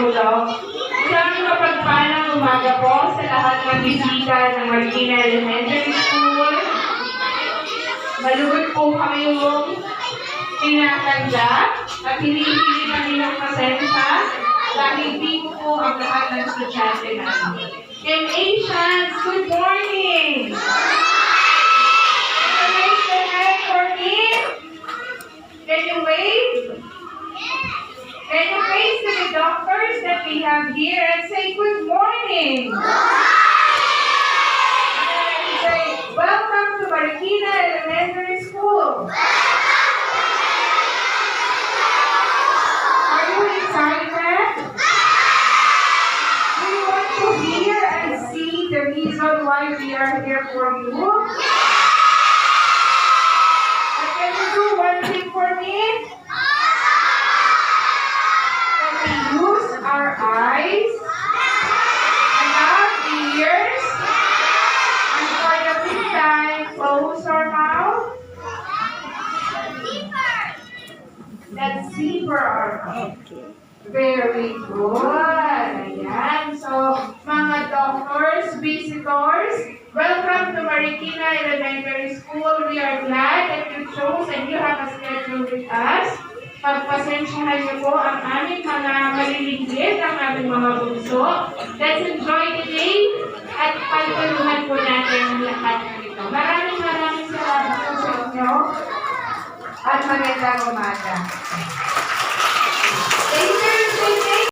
tulong. Isang mapagpalang umaga po sa lahat ng bisita ng Marikina Elementary School. Malugod po kami yung pinakanda at hindi-hindi kami ng pasensya dahil di ko po ang lahat ng estudyante namin. And Asians, good morning! Can you wave? That we have here and say good morning? And say, welcome to Marikina Elementary School. Are you excited? Want to hear and see the reason why we are here for you? Our eyes and our ears and for the fifth time close our mouth see for our mouth. Very good. Ayan. So, mga doctors, visitors, welcome to Marikina Elementary School. We are glad that you chose and you have a schedule with us. Pagpasensyahan niyo po ang aming mga maliligid, ang aming mga bunso. Let's enjoy the day at pagtuluhan po natin ang lahat ng. Maraming maraming salamat po sa inyo at magandang umaga.